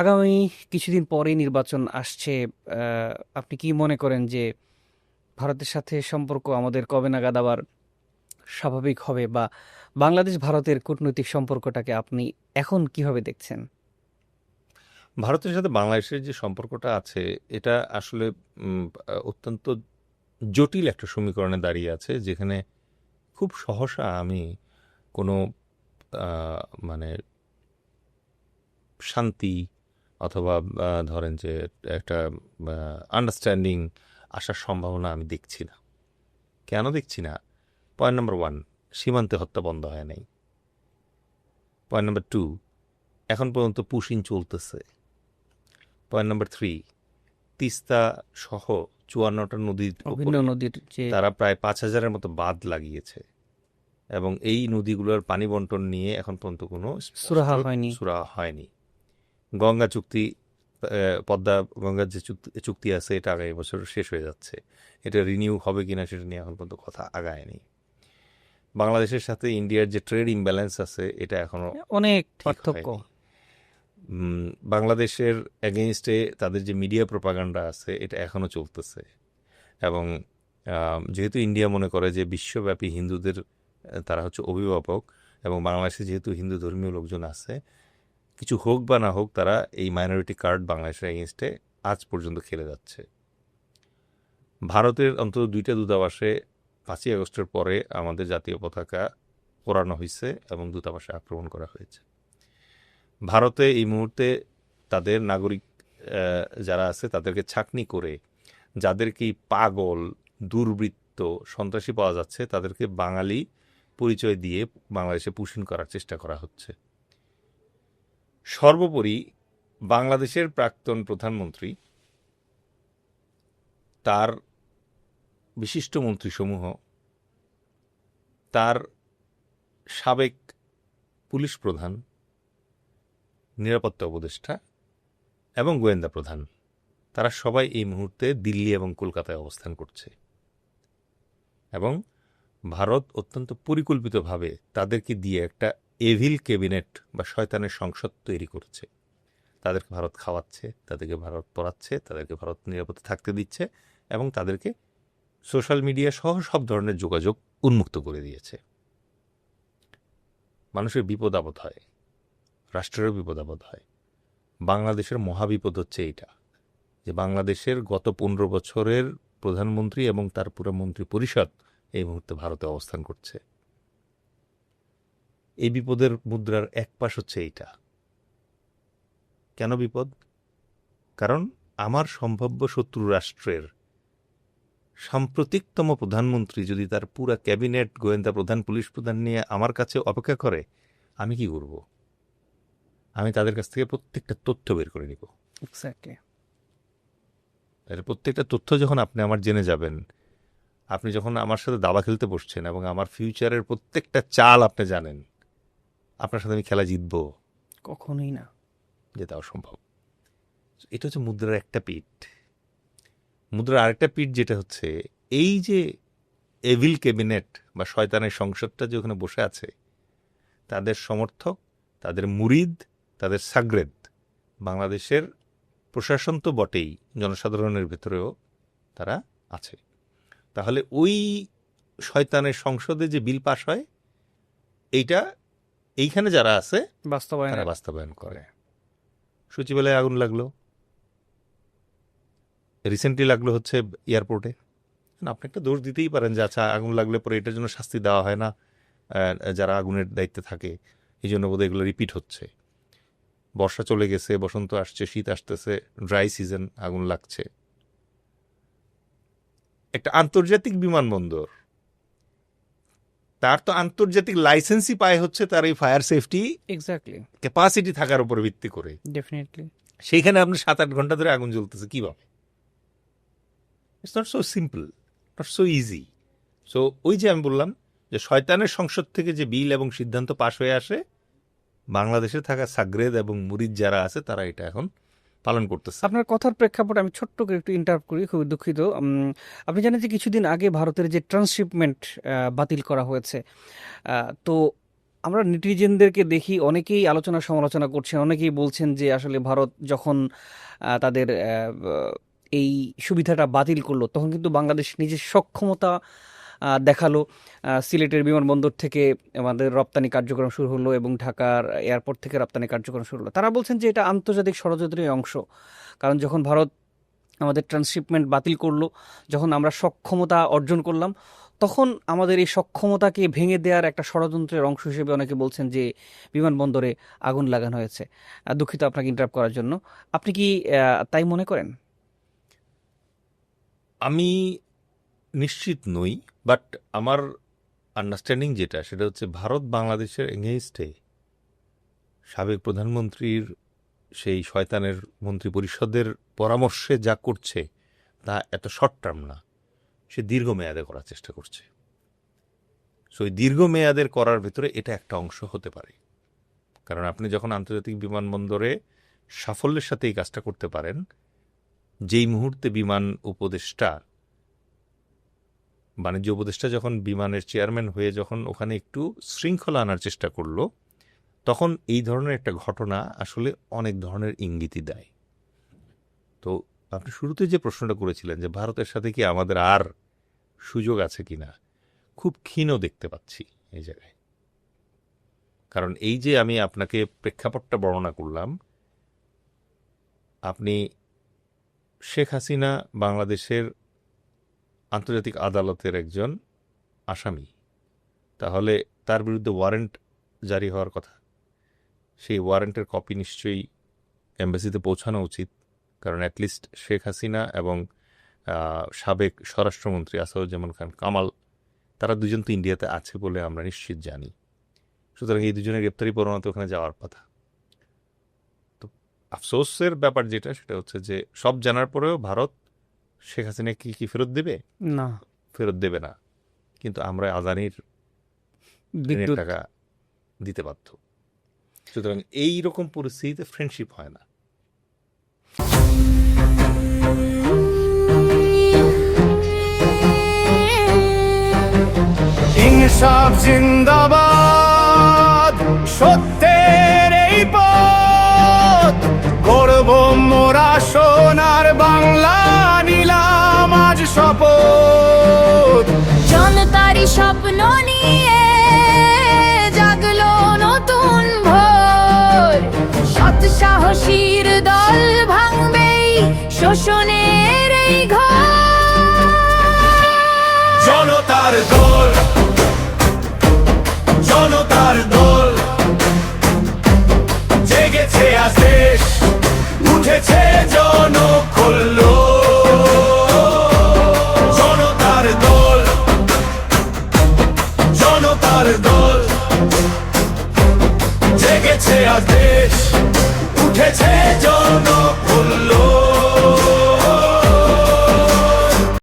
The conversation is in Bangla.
আগামী কিছুদিন পরেই নির্বাচন আসছে আপনি কি মনে করেন যে ভারতের সাথে সম্পর্ক আমাদের কবে নাগাদ আবার স্বাভাবিক হবে বা বাংলাদেশ ভারতের কূটনৈতিক সম্পর্কটাকে আপনি এখন কীভাবে দেখছেন? ভারতের সাথে বাংলাদেশের যে সম্পর্কটা আছে, এটা আসলে অত্যন্ত জটিল একটা সমীকরণে দাঁড়িয়ে আছে, যেখানে খুব সহসা আমি কোনো মানে শান্তি অথবা ধরেন যে একটা আন্ডারস্ট্যান্ডিং আসার সম্ভাবনা আমি দেখছি না। কেন দেখছি না? পয়েন্ট নাম্বার ওয়ান সীমান্তে হত্যা বন্ধ হয় নাই। পয়েন্ট নাম্বার টু এখন পর্যন্ত পুশিং চলতেছে। পয়েন্ট নাম্বার থ্রি তিস্তা সহ চুয়ান্নটা নদীর নদীর তারা প্রায় পাঁচ হাজারের মতো বাঁধ লাগিয়েছে। এবং এই নদীগুলোর পানি বন্টন নিয়ে এখন পর্যন্ত কোনো সুরাহা হয়নি। সুরাহা হয়নি। গঙ্গা চুক্তি পদ্মা গঙ্গার যে চুক্তি চুক্তি আছে এটা আগামী বছর শেষ হয়ে যাচ্ছে। এটা রিনিউ হবে কিনা সেটা নিয়ে এখন পর্যন্ত কথা আগায়নি। বাংলাদেশের সাথে ইন্ডিয়ার যে ট্রেড ইমব্যালেন্স আছে এটা এখনও অনেক পার্থক্য। বাংলাদেশের এগেইনস্টে তাদের যে মিডিয়া প্রপাগান্ডা আছে এটা এখনও চলতেছে। এবং যেহেতু ইন্ডিয়া মনে করে যে বিশ্বব্যাপী হিন্দুদের তারা হচ্ছে অভিভাবক এবং বাংলাদেশে যেহেতু হিন্দু ধর্মীয় লোকজন আছে কিছু হোক বা না হোক, তারা এই মাইনরিটি কার্ড বাংলাদেশের এগেনস্টে আজ পর্যন্ত খেলে যাচ্ছে। ভারতের অন্তত দুইটা দূতাবাসে পাঁচই আগস্টের পরে আমাদের জাতীয় পতাকা পোড়ানো হয়েছে এবং দূতাবাসে আক্রমণ করা হয়েছে। ভারতে এই মুহূর্তে তাদের নাগরিক যারা আছে, তাদেরকে ছাকনি করে যাদেরকে পাগল, দুর্বৃত্ত, সন্ত্রাসী পাওয়া যাচ্ছে, তাদেরকে বাঙালি পরিচয় দিয়ে বাংলাদেশে পুষিন করার চেষ্টা করা হচ্ছে। সর্বোপরি বাংলাদেশের প্রাক্তন প্রধানমন্ত্রী, তার বিশিষ্ট মন্ত্রীসমূহ, তার সাবেক পুলিশ প্রধান, নিরাপত্তা উপদেষ্টা এবং গোয়েন্দা প্রধান, তারা সবাই এই মুহূর্তে দিল্লি এবং কলকাতায় অবস্থান করছে। এবং ভারত অত্যন্ত পরিকল্পিতভাবে তাদেরকে দিয়ে একটা এভিল ক্যাবিনেট বা শয়তানের সংসদ তৈরি করছে। তাদেরকে ভারত খাওয়াচ্ছে, তাদেরকে ভারত পড়াচ্ছে, তাদেরকে ভারত নিরাপদে থাকতে দিচ্ছে এবং তাদেরকে সোশ্যাল মিডিয়া সহ সব ধরনের যোগাযোগ উন্মুক্ত করে দিয়েছে। মানুষের বিপদ আপদ হয়, রাষ্ট্রেরও বিপদ আপদ হয়। বাংলাদেশের মহাবিপদ হচ্ছে এইটা, যে বাংলাদেশের গত পনেরো বছরের প্রধানমন্ত্রী এবং তার পুরো মন্ত্রী পরিষদ এই মুহূর্তে ভারতে অবস্থান করছে। এই বিপদের মুদ্রার এক পাশ হচ্ছে এইটা। কেন বিপদ? কারণ আমার সম্ভাব্য শত্রু রাষ্ট্রের সাম্প্রতিকতম প্রধানমন্ত্রী যদি তার পুরা ক্যাবিনেট গোয়েন্দা প্রধান পুলিশ প্রধান নিয়ে আমার কাছে অপেক্ষা করে আমি কি করব? আমি তাদের কাছ থেকে প্রত্যেকটা তথ্য বের করে নিব। এর প্রত্যেকটা তথ্য যখন আপনি আমার জেনে যাবেন আপনি যখন আমার সাথে দাবা খেলতে বসছেন এবং আমার ফিউচারের প্রত্যেকটা চাল আপনি জানেন আপনার সাথে আমি খেলা জিতবো? কখনোই না। যেটা অসম্ভব এটা হচ্ছে মুদ্রার একটা পিঠ। মুদ্রার আরেকটা পিঠ যেটা হচ্ছে এই যে এভিল ক্যাবিনেট বা শয়তানের সংসদটা যে ওখানে বসে আছে তাদের সমর্থক তাদের মুরিদ তাদের সাগরেদ বাংলাদেশের প্রশাসন তো বটেই জনসাধারণের ভেতরেও তারা আছে। তাহলে ওই শয়তানের সংসদে যে বিল পাশ হয় এইটা এইখানে যারা আছে বাস্তবায়ন বাস্তবায়ন করে। সচিবালয়ে আগুন লাগল। রিসেন্টলি লাগল হচ্ছে এয়ারপোর্টে আপনি একটা দোষ দিতেই পারেন যে আচ্ছা আগুন লাগলে পরে এটার জন্য শাস্তি দেওয়া হয় না। যারা আগুনের দায়িত্বে থাকে এই জন্য বোধহয় এগুলো রিপিট হচ্ছে। বর্ষা চলে গেছে বসন্ত আসছে শীত আসতেছে ড্রাই সিজন আগুন লাগছে। একটা আন্তর্জাতিক বিমানবন্দর। তার তো আন্তর্জাতিক লাইসেন্সই পায় হচ্ছে তার এই ফায়ার সেফটি এক্স্যাক্টলি ক্যাপাসিটি থাকার উপর ভিত্তি করে। ডেফিনেটলি সেইখানে আপনি সাত আট ঘণ্টা ধরে আগুন জ্বলতেছে কীভাবে it's not so simple not so easy so ওই যে আমি বললাম যে শয়তানের সংসদ থেকে যে বিল এবং সিদ্ধান্ত পাশ হয়ে আসে বাংলাদেশে থাকা সাগরেদ এবং মুরিদ যারা আছে তারা এটা এখন পালন করতেছে। আপনার কথার প্রেক্ষাপটে আমি ছোট্ট করে একটু ইন্টারাপ্ট করি, খুবই দুঃখিত। আপনি জানেন যে কিছুদিন আগে ভারতের যে ট্রান্সশিপমেন্ট বাতিল করা হয়েছে তো আমরা নেটিজেনদেরকে দেখি, অনেকেই আলোচনা সমালোচনা করছেন, অনেকেই বলছেন যে আসলে ভারত যখন তাদের এই সুবিধাটা বাতিল করল, তখন কিন্তু বাংলাদেশ নিজের সক্ষমতা দেখাল। সিলেটের বিমানবন্দর থেকে আমাদের রপ্তানি কার্যক্রম শুরু হলো এবং ঢাকার এয়ারপোর্ট থেকে রপ্তানি কার্যক্রম শুরু হলো। তারা বলছেন যে এটা আন্তর্জাতিক ষড়যন্ত্রের অংশ, কারণ যখন ভারত আমাদের ট্রান্সশিপমেন্ট বাতিল করল, যখন আমরা সক্ষমতা অর্জন করলাম, তখন আমাদের এই সক্ষমতাকে ভেঙে দেওয়ার একটা ষড়যন্ত্রের অংশ হিসেবে অনেকে বলছেন যে বিমানবন্দরে আগুন লাগানো হয়েছে। দুঃখিত আপনাকে ইন্টারাপ্ট করার জন্য। আপনি কি তাই মনে করেন? আমি নিশ্চিত নই বাট আমার আন্ডারস্ট্যান্ডিং যেটা, সেটা হচ্ছে ভারত বাংলাদেশের এগেইনস্টে সাবেক প্রধানমন্ত্রীর সেই শয়তানের মন্ত্রী পরিষদের পরামর্শে যা করছে, তা এত শর্ট টার্ম না। সে দীর্ঘমেয়াদে করার চেষ্টা করছে। সো ওই দীর্ঘমেয়াদের করার ভেতরে এটা একটা অংশ হতে পারে। কারণ আপনি যখন আন্তর্জাতিক বিমানবন্দরে সাফল্যের সাথে এই কাজটা করতে পারেন, যেই মুহূর্তে বিমান উপদেষ্টা বাণিজ্য উপদেষ্টা যখন বিমানের চেয়ারম্যান হয়ে যখন ওখানে একটু শৃঙ্খলা আনার চেষ্টা করল, তখন এই ধরনের একটা ঘটনা আসলে অনেক ধরনের ইঙ্গিতই দেয়। তো আপনি শুরুতে যে প্রশ্নটা করেছিলেন যে ভারতের সাথে কি আমাদের আর সুযোগ আছে কি না খুব ক্ষীণ দেখতে পাচ্ছি এই জায়গায়। কারণ এই যে আমি আপনাকে প্রেক্ষাপটটা বর্ণনা করলাম, আপনি শেখ হাসিনা বাংলাদেশের আন্তর্জাতিক আদালতের একজন আসামি। তাহলে তার বিরুদ্ধে ওয়ারেন্ট জারি হওয়ার কথা। সেই ওয়ারেন্টের কপি নিশ্চয়ই এম্বাসিতে পৌঁছানো উচিত, কারণ অ্যাটলিস্ট শেখ হাসিনা এবং সাবেক স্বরাষ্ট্রমন্ত্রী আসাদুজ্জামান খান কামাল, তারা দুজন তো ইন্ডিয়াতে আছে বলে আমরা নিশ্চিত জানি। সুতরাং এই দুজনের গ্রেপ্তারি পরোয়ানাতে ওখানে যাওয়ার কথা। তো আফসোসের ব্যাপার যেটা, সেটা হচ্ছে যে সব জানার পরেও ভারত শেখ হাসিনা কি কি ফেরত দেবে? না। ফেরত দেবে না। কিন্তু আমরা আদানির টাকা দিতে বাধ্য। সুতরাং এই রকম পরিস্থিতিতে ফ্রেন্ডশিপ হয় না। ইনসাফ জিন্দাবাদ। শপথ। জনতারি স্বপ্ন নিয়ে জাগলো নতুন ভোর। সৎ সাহসীর দল ভাঙবেই শোষণের এই ঘর। জনতার দল জনতার দল। জেগেছে আজ দেশ উঠেছে জনকল্ল